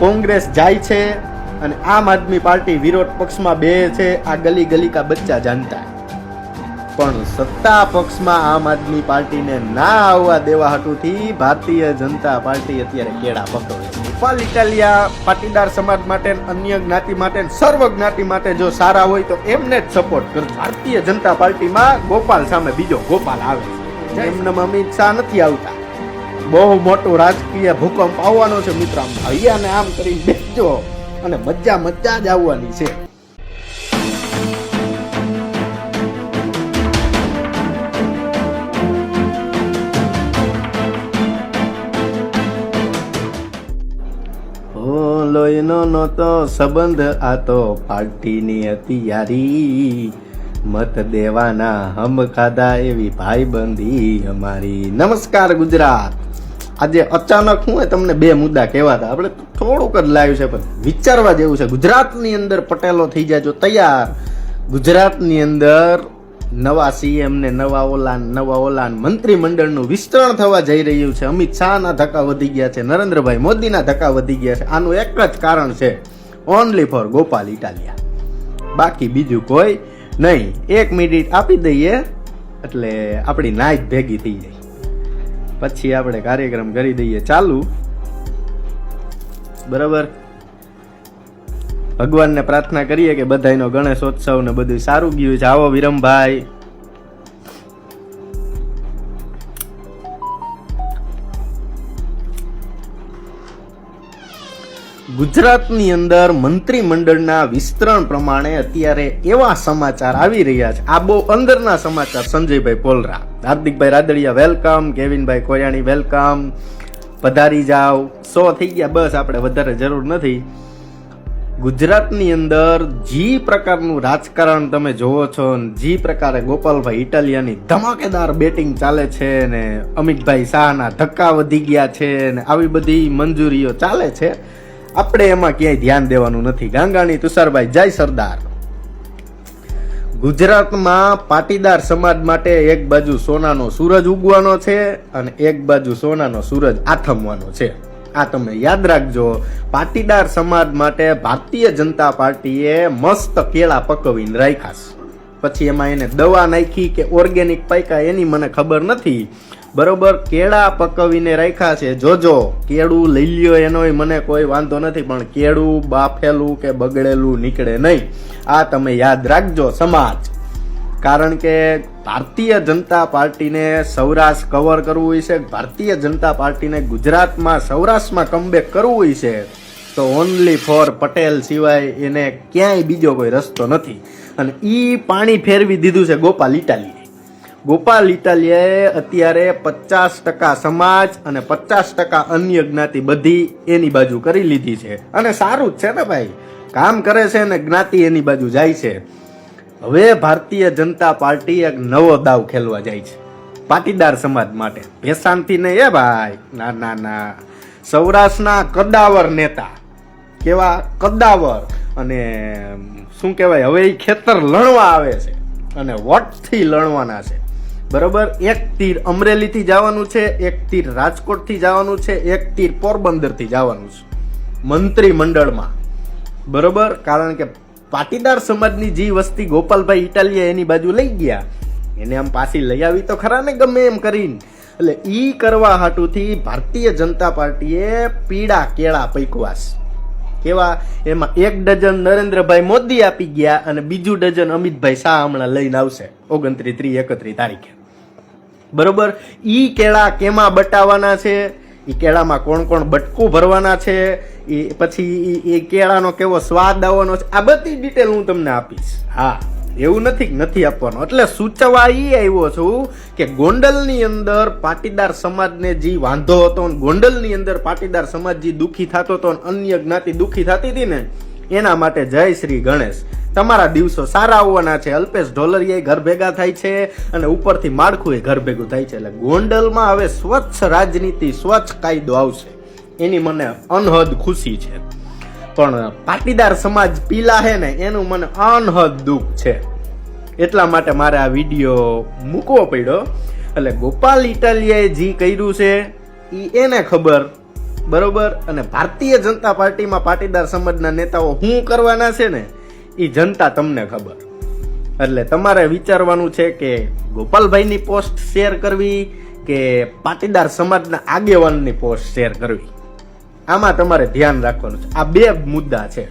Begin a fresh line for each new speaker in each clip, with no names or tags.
કોંગ્રેસ જાય છે અને આમ આદમી પાર્ટી વિરોધ પક્ષમાં બે છે આ ગલી ગલી કા બચ્ચા જાણતા પણ સત્તા પક્ષમાં આમ આદમી પાર્ટીને ના આવવા દેવા હટુથી ભારતીય જનતા પાર્ટી અત્યારે કેળા પકડે છે. ગોપાલ ઇટાલિયા પાટીદાર સમાજ માટે અન્ય જ્ઞાતિ માટે સર્વ જ્ઞાતિ માટે જો સારા હોય તો એમને જ સપોર્ટ કરજો ભારતીય જનતા પાર્ટીમાં ગોપાલ સામે બીજો ગોપાલ આવે છે. એમને અમિત શાહ નથી આવતા. બહુ મોટો રાજકીય ભૂકંપ આવવાનો છે મિત્ર આમ હૈયાને આમ કરીને બેસજો અને મજા મજા જ આવવાની છે. લોહીનો નહોતો સંબંધ, આ તો પાર્ટીની હતી યારી મત દેવાના હમ ખાધા એવી ભાઈબંધી અમારી. નમસ્કાર ગુજરાત. આજે અચાનક હું તમને બે મુદ્દા કહેવાતા આપણે થોડુંક જ લાવ્યું છે, પણ વિચારવા જેવું છે. ગુજરાતની અંદર પટેલો થઈ જાજો તૈયાર. ગુજરાતની અંદર નવા સીએમ ને નવા ઓલાન નવા ઓલાન મંત્રીમંડળનું વિસ્તરણ થવા જઈ રહ્યું છે. અમિત શાહના ધક્કા વધી ગયા છે, નરેન્દ્રભાઈ મોદીના ધક્કા વધી ગયા છે. આનું એક જ કારણ છે ઓનલી ફોર ગોપાલ ઇટાલિયા. બાકી બીજું કોઈ નહીં. એક મિનિટ આપી દઈએ, એટલે આપણી નાઈટ ભેગી થઈ જાય. પછી આપણે કાર્યક્રમ કરી દઈએ. ચાલુ. બરાબર? ભગવાનને પ્રાર્થના કરીએ કે બધાયનો ગણેશોત્સવ ને બધું સારું ગયું છે. આવો વિરમભાઈ. ગુજરાતની અંદર મંત્રીમંડળના વિસ્તરણ પ્રમાણે અત્યારે એવા સમાચાર આવી રહ્યા છે. આ બહુ અંદરના સમાચાર. સંજયભાઈ પોલરા. હાર્દિકભાઈ રાદડિયા, વેલકમ. કેવિનભાઈ કોયાણી, વેલકમ. પધારી જાવ સો થઈ ગયા. બસ આપણે વધારે જરૂર નથી. ગુજરાતની અંદર જી પ્રકારનું રાજકારણ તમે જોવો છો ને, જે પ્રકારે ગોપાલભાઈ ઇટાલિયાની ધમાકેદાર બેટિંગ ચાલે છે ને, અમિતભાઈ શાહના ધક્કા વધી ગયા છે ને, આવી બધી મંજૂરીઓ ચાલે છે. આપણે એમાં ક્યાંય ધ્યાન દેવાનું નથી. ગાંગાણી તુષારભાઈ, જય સરદાર. ગુજરાતમાં પાટીદાર સમાજ માટે એક બાજુ સોનાનો સૂરજ ઉગવાનો છે અને એક બાજુ સોનાનો સૂરજ આથમવાનો છે. આ તમે યાદ રાખજો, પાટીદાર સમાજ માટે ભારતીય જનતા પાર્ટીએ મસ્ત કેળા પકવીને રાખ્યા પછી એમાં એને દવા નાખી કે ઓર્ગેનિક પાયકા એની મને ખબર નથી. બરોબર, કેળા પકવીને રાખ્યા છે. જોજો, કેળું લઈ લ્યો એનોય મને કોઈ વાંધો નથી, પણ કેળું બાફેલું કે બગડેલું નીકળે નહીં. આ તમે યાદ રાખજો સમાજ. કારણ કે ભારતીય જનતા પાર્ટીને સૌરાષ્ટ્ર કવર કરવું હોય છે, ભારતીય જનતા પાર્ટીને ગુજરાતમાં સૌરાષ્ટ્રમાં કમબેક કરવું હોય છે, તો ઓનલી ફોર પટેલ સિવાય એને ક્યાંય બીજો કોઈ રસ્તો નથી. અને એ પાણી ફેરવી દીધું છે ગોપાલ ઇટાલીએ. ગોપાલ ઇટાલિયાએ અત્યારે પચાસ ટકા સમાજ અને પચાસ ટકા અન્ય જ્ઞાતિ બધી એની બાજુ કરી લીધી છે. અને સારું જ છે ને ભાઈ. કામ કરે છે ને જ્ઞાતિ એની બાજુ જાય છે. હવે ભારતીય જનતા પાર્ટી એક નવો દાવ ખેલવા જાય છે. પાટીદાર સમાજ માટે. ભેસાણથી નહીં એ ભાઈ. ના ના ના. સૌરાષ્ટ્રના કદાવર નેતા. કેવા? કદાવર. અને શું કહેવાય? હવે એ ખેતર લણવા આવે છે. અને વટથી લણવાના છે. બરોબર? એક તીર અમરેલીથી જવાનું છે, એક તીર રાજકોટથી જવાનું છે, એક તીર પોરબંદરથી જવાનું છે. મંત્રીમંડળમાં. બરોબર? કારણ કે પાટીદાર સમાજની જે વસ્તી ગોપાલભાઈ ઇટાલિયા એની બાજુ લઈ ગયા. એને આમ પાછી લઈ આવી તો ખરા ને ગમે એમ કરીને. એટલે એ કરવા હાટુથી ભારતીય જનતા પાર્ટીએ પીળા કેળા પૈકવાસ કેવા? એમાં એક ડઝન નરેન્દ્રભાઈ મોદી આપી ગયા અને બીજું ડઝન અમિતભાઈ શાહ હમણાં લઈને આવશે. ઓગણત્રીસ ત્રીસ એકત્રીસ તારીખે. બરોબર? ઈ કેળા કેમાં બટાવવાના છે? એ કેળામાં કોણ કોણ બટકું ભરવાના છે? એ પછી એ કેળાનો કેવો સ્વાદ આવવાનો છે? આ બધી ડિટેલ હું તમને આપીશ. હા, એવું નથી નથી આપવાનો. એટલે સૂચવા એ આવ્યો છું કે ગોંડલની અંદર પાટીદાર સમાજને જે વાંધો હતો ગોંડલની અંદર પાટીદાર સમાજ જે દુઃખી થતો હતો અન્ય જ્ઞાતિ દુઃખી થતી હતી ને એના માટે જય શ્રી ગણેશ. તમારા દિવસો સારા આવવાના છે. અલ્પેશ ઢોલરિયા ઘર ભેગા થાય છે અને ઉપરથી માળખું એ ઘર ભેગું થાય છે. એટલે ગોંડલમાં હવે સ્વચ્છ રાજનીતિ, સ્વચ્છ કાયદો આવશે. એની મને અનહદ ખુશી છે. પણ પાટીદાર સમાજ પીલા હે ને, એનું મને અનહદ દુઃખ છે. એટલા માટે મારે આ વીડિયો મૂકવો પડ્યો. એટલે ગોપાલ ઇટાલિયાએ જે કર્યું છે એ એને ખબર બરોબર? અને ભારતીય જનતા પાર્ટીમાં પાટીદાર સમાજના નેતાઓ શું કરવાના છે ને એ જનતા તમને ખબર. એટલે તમારે વિચારવાનું છે કે ગોપાલભાઈની પોસ્ટ શેર કરવી કે પાટીદાર સમાજના આગેવાનની પોસ્ટ શેર કરવી? આમાં તમારે ધ્યાન રાખવાનું છે. આ બે મુદ્દા છે.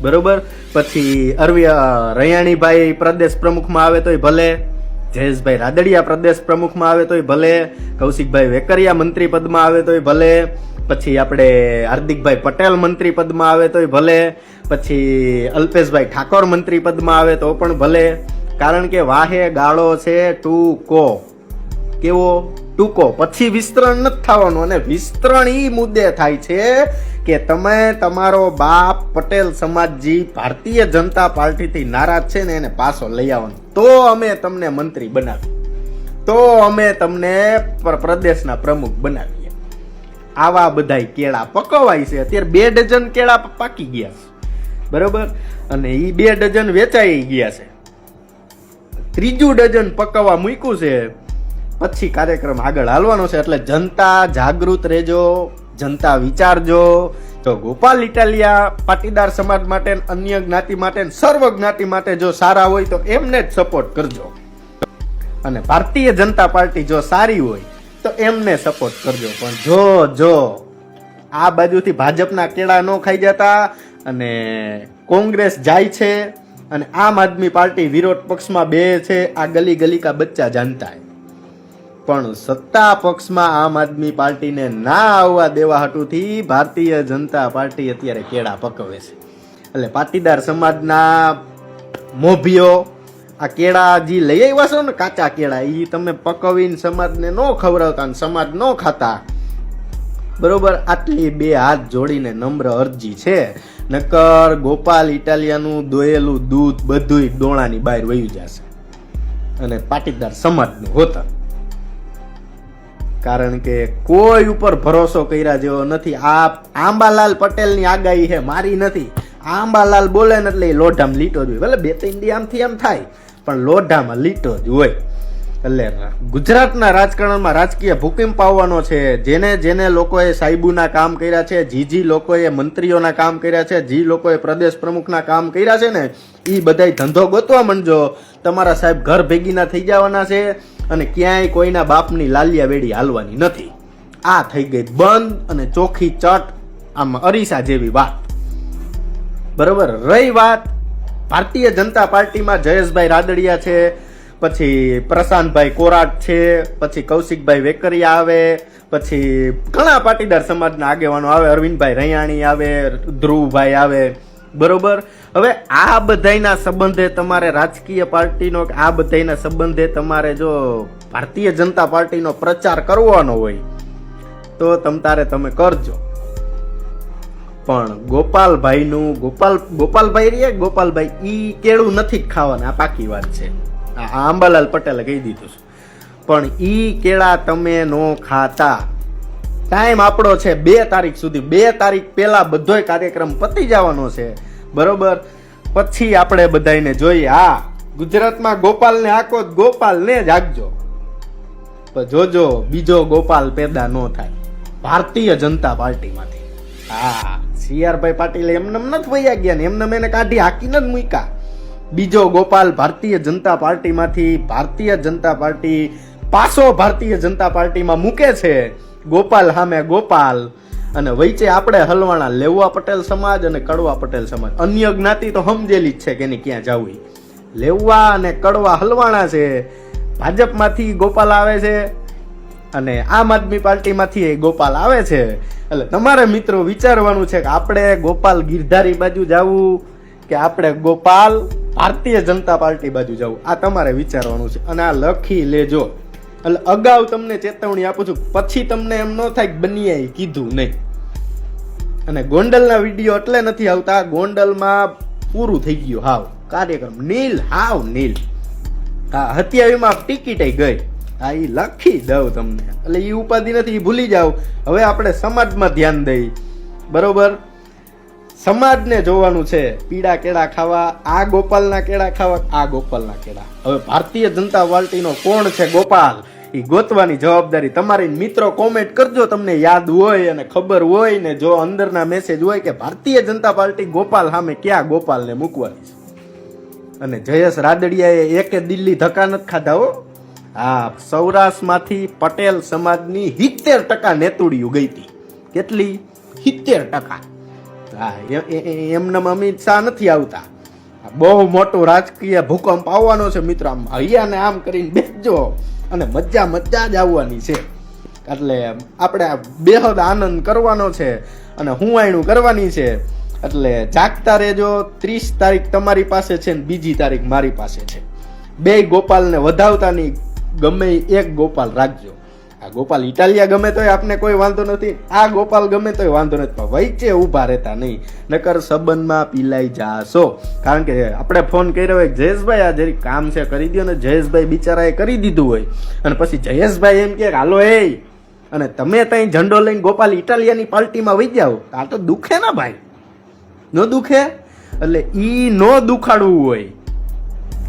બરોબર? પછી અરવિ રૈયાણીભાઈ પ્રદેશ પ્રમુખમાં આવે તોય ભલે. જયેશભાઈ રાદડિયા પ્રદેશ પ્રમુખમાં આવે તોય ભલે, કૌશિકભાઈ વેકરિયા મંત્રી પદમાં આવે તોય ભલે, પછી આપણે હાર્દિકભાઈ પટેલ મંત્રી પદમાં આવે તોય ભલે, પછી અલ્પેશભાઈ ઠાકોર મંત્રી પદમાં આવે તો પણ ભલે. કારણ કે વાહે ગાળો છે ટૂંકો. કેવો? ટૂંકો. પછી વિસ્તરણ નથી થવાનું અને વિસ્તરણ એ મુદ્દે થાય છે કે તમે તમારો બાપ પટેલ સમાજજી ભારતીય જનતા પાર્ટીથી નારાજ છે ને એને પાછો લઈ આવવાનો. તો અમે તમને મંત્રી બનાવી તો અમે તમને પ્ર- પ્રદેશના પ્રમુખ બનાવીએ. આવા બધાય કેળા પકવાય છે. અત્યારે બે ડઝન કેળા પાકી ગયા છે. બરોબર? અને એ બે ડઝન વેચાઈ ગયા છે. ત્રીજું ડઝન પકવવા મૂક્યું છે. પછી કાર્યક્રમ આગળ હાલવાનો છે. એટલે જનતા જાગૃત રહેજો. જનતા વિચારજો. તો ગોપાલ ઇટાલિયા પાટીદાર સમાજ માટે અન્ય જ્ઞાતિ માટે સર્વ જ્ઞાતિ માટે જો સારા હોય તો એમને જ સપોર્ટ કરજો. અને ભારતીય જનતા પાર્ટી જો સારી હોય તો એમને સપોર્ટ કરજો. પણ જો જો, આ બાજુથી ભાજપના કેળા ન ખાઈ જતા અને કોંગ્રેસ જાય છે અને આમ આદમી પાર્ટી વિરોધ પક્ષમાં બે છે, આ ગલી ગલી કા બચ્ચા જાણતા હે પણ સત્તા પક્ષમાં આમ આદમી પાર્ટીને ના આવવા દેવા હટુથી ભારતીય જનતા પાર્ટી અત્યારે કેળા પકવે છે. એટલે પાટીદાર સમાજના મોભીઓ આ કેળા જે લઈ આવ્યા છો ને કાચા કેળા એ તમે પકવીને સમાજને ન ખવડાવતા ને સમાજ ન ખાતા. બરોબર? આટલી બે હાથ જોડીને નમ્ર અરજી છે. નકર ગોપાલ ઇટાલિયાનું દોયેલું દૂધ બધુંય ડોણાની બહાર વયું જશે. અને પાટીદાર સમાજનું હોતા. કારણ કે કોઈ ઉપર ભરોસો કર્યા જેવો નથી. આ આંબાલાલ પટેલની આગાહી છે, મારી નથી. આંબાલાલ બોલે ને એટલે એ લોઢામાં લીટો જ હોય. ભલે બે ત્રણ દી આમથી આમ થાય, પણ લોઢામાં લીટો જ હોય. એટલે ગુજરાતના રાજકારણમાં રાજકીય ભૂકંપ આવવાનો છે. જેને જેને લોકોએ સાહેબુના કામ કર્યા છે જી જી લોકોએ મંત્રીઓના કામ કર્યા છે, જી લોકોએ પ્રદેશ પ્રમુખના કામ કર્યા છે ને એ બધાય ધંધો ગોતવા માંડજો. તમારા સાહેબ ઘર ભેગીના થઈ જવાના છે. અને ક્યાંય કોઈના બાપની લાલિયા વેડી હાલવાની નથી. આ થઈ ગઈ બંધ અને ચોખ્ખી ચટ આમ અરીસા જેવી વાત. બરોબર, રહી વાત. ભારતીય જનતા પાર્ટીમાં જયેશભાઈ રાદડિયા છે, પછી પ્રશાંતભાઈ કોરાટ છે, પછી કૌશિકભાઈ વેકરિયા આવે, પછી ઘણા પાટીદાર સમાજના આગેવાનો આવે, અરવિંદભાઈ રૈયાણી આવે, ધ્રુવભાઈ આવે બરોબર? હવે આ બધાયના સંબંધે તમારે રાજકીય પાર્ટીનો આ બધાયના સંબંધે તમારે જો ભારતીય જનતા પાર્ટીનો પ્રચાર કરવાનો હોય, તો તમ તારે તમે કરજો. પણ ગોપાલભાઈનું ગોપાલ, ગોપાલભાઈ રે? ગોપાલભાઈ ઈ કેળું નથી ખાવાના, આ પાકી વાત છે. આ આંબાલાલ પટેલે કહી દીધું છે. પણ ઈ કેળા તમે નો ખાતા. ટાઈમ આપણો છે બે તારીખ સુધી. બે તારીખ પહેલાં બધોય કાર્યક્રમ પતી જવાનો છે. બરોબર? પછી આપણે બધાને જોઈએ. હા, ગુજરાતમાં ગોપાલને આખો ગોપાલને જ આગજો. પણ જોજો, બીજો ગોપાલ પેદા ન થાય. ભારતીય જનતા પાર્ટીમાંથી. હા, સીઆરભાઈ પાટીલ એમને નથી વૈયા ગયા ને એમને એને કાઢી હાકીને જ મૂક્યા. બીજો ગોપાલ ભારતીય જનતા પાર્ટીમાંથી ભારતીય જનતા પાર્ટી પાછો ભારતીય જનતા પાર્ટીમાં મૂકે છે. ગોપાલ સામે ગોપાલ અને વચ્ચે આપણે હલવાણા લેવા પટેલ સમાજ અને કડવા પટેલ સમાજ. અન્ય જ્ઞાતિ તો સમજેલી જ છે કે એની ક્યાં જવું લેવા અને કડવા હલવાણા છે. ભાજપમાંથી ગોપાલ આવે છે અને આમ આદમી પાર્ટીમાંથી એ ગોપાલ આવે છે. એટલે તમારે મિત્રો વિચારવાનું છે કે આપણે ગોપાલ ગિરધારી બાજુ જવું કે આપણે ગોપાલ ભારતીય જનતા પાર્ટી બાજુ જવું? આ તમારે વિચારવાનું છે. અને આ લખી લેજો. એટલે અગાઉ તમને ચેતવણી આપું છું, પછી તમને એમ ન થાય બનીએ કીધું નહીં. અને ગોંડલના વીડિયો એટલે નથી આવતા ગોંડલમાં પૂરું થઈ ગયું હાવ. કાર્યક્રમ નીલ, હાવ નીલ. હા હત્યાવીમાં ટિકિટ ગઈ. હા એ લખી દઉં તમને. એટલે એ ઉપાધિ નથી એ ભૂલી જાઓ. હવે આપણે સમાજમાં ધ્યાન દઈ. બરોબર? સમાજને જોવાનું છે. પીડા કેળા ખાવા, આ ગોપાલના કેળા ખાવા, આ ગોપાલના કેળા. હવે ભારતીય જનતા પાર્ટીનો કોણ છે ગોપાલ? એ ગોતવાની જવાબદારી તમારી. મિત્રો કોમેન્ટ કરજો, તમને યાદ હોય અને ખબર હોય ને જો અંદરના મેસેજ હોય કે ભારતીય જનતા પાર્ટી ગોપાલ સામે ક્યાં ગોપાલને મૂકવાની છે. અને જયેશ રાદડિયાએ એકે દિલ્હી ધક્કા નથી ખાધા હો. હા સૌરાષ્ટ્રમાંથી પટેલ સમાજની સિત્તેર ટકા નેતુડિયું ગઈ હતી. કેટલી? સિત્તેર ટકા. હા, એ- એ- એ- એમનેમ અમિત શાહ નથી આવતા. બહુ મોટો રાજકીય ભૂકંપ આવવાનો છે મિત્રો. આમ હૈયાને આમ કરીને બેસજો અને મજા મજા જ આવવાની છે. એટલે આપણે બેહદ આનંદ કરવાનો છે અને હુંવાયણું કરવાની છે. એટલે જાગતા રહેજો. ત્રીસ તારીખ તમારી પાસે છે ને બીજી તારીખ મારી પાસે છે. બે ગોપાલને વધાવતાની ગમે એક ગોપાલ રાખજો. આ ગોપાલ ઇટાલિયા ગમે તોય આપને કોઈ વાંધો નથી. આ ગોપાલ ગમે તોય વાંધો નથી, પણ વચ્ચે ઊભા રહેતા નહીં. નકર સંબંધમાં પીલાઈ જાશો. કારણ કે આપણે ફોન કર્યો હોય, જયેશભાઈ આ જરી કામ છે, કરી દો ને જયેશભાઈ બિચારાએ કરી દીધું હોય. અને પછી જયેશભાઈ એમ કે હાલો, એ. અને તમે ત્યાં ઝંડો લઈને ગોપાલ ઇટાલિયાની પાર્ટીમાં વહી જાઓ. આ તો દુખે ના ભાઈ? ન દુખે? એટલે ઈ ન દુખાડવું હોય.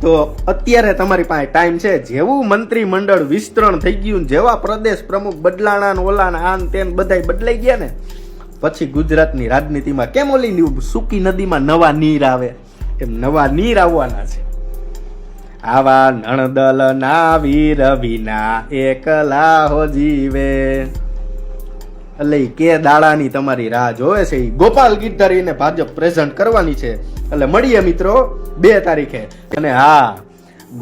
તો અત્યારે તમારી પાસે ટાઈમ છે. જેવું મંત્રીમંડળ વિસ્તરણ થઈ ગયું જેવા પ્રદેશ પ્રમુખ બદલાણા ને ઓલા આન તેન બધાય બદલાઈ ગયા ને, પછી ગુજરાતની રાજનીતિમાં કેમ ઓલી સૂકી નદીમાં નવા નીર આવે? એમ નવા નીર આવવાના છે. આવા નણદલ ના વીર વિના એકલા હો જીવે. એટલે એ કે દાડાની તમારી રાહ જોવે છે. એ ગોપાલ ગીરધારીને ભાજપ પ્રેઝન્ટ કરવાની છે. એટલે મળીએ મિત્રો બે તારીખે. અને હા,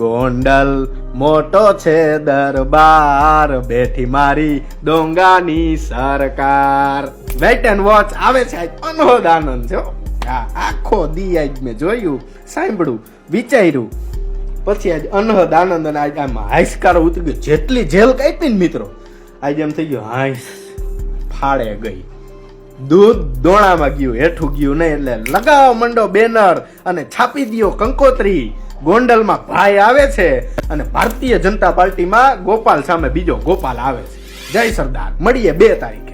ગોંડલ મોટો છે દરબાર. બેઠી મારી ડોંગાની સરકાર. વેટ એન્ડ વોચ આવે છે અનહદ આનંદ છે હા આખો દી આજ મેં જોયું, સાંભળ્યું, વિચાર્યું. પછી આજ અનહદ આનંદ અને આજ આમ હાઈસકારો ઉતરી ગયો જેટલી જેલ કાપી ને મિત્રો, આજે એમ થઈ ગયો હાઈસ ફાળે ગઈ. દૂધ દોણામાં ગયું, હેઠું ગયું નહીં એટલે લગાવો મંડો બેનર અને છાપી દ્યો કંકોત્રી. ગોંડલમાં ભાઈ આવે છે અને ભારતીય જનતા પાર્ટીમાં ગોપાલ સામે બીજો ગોપાલ આવે છે. જય સરદાર, મળીએ બે તારીખે.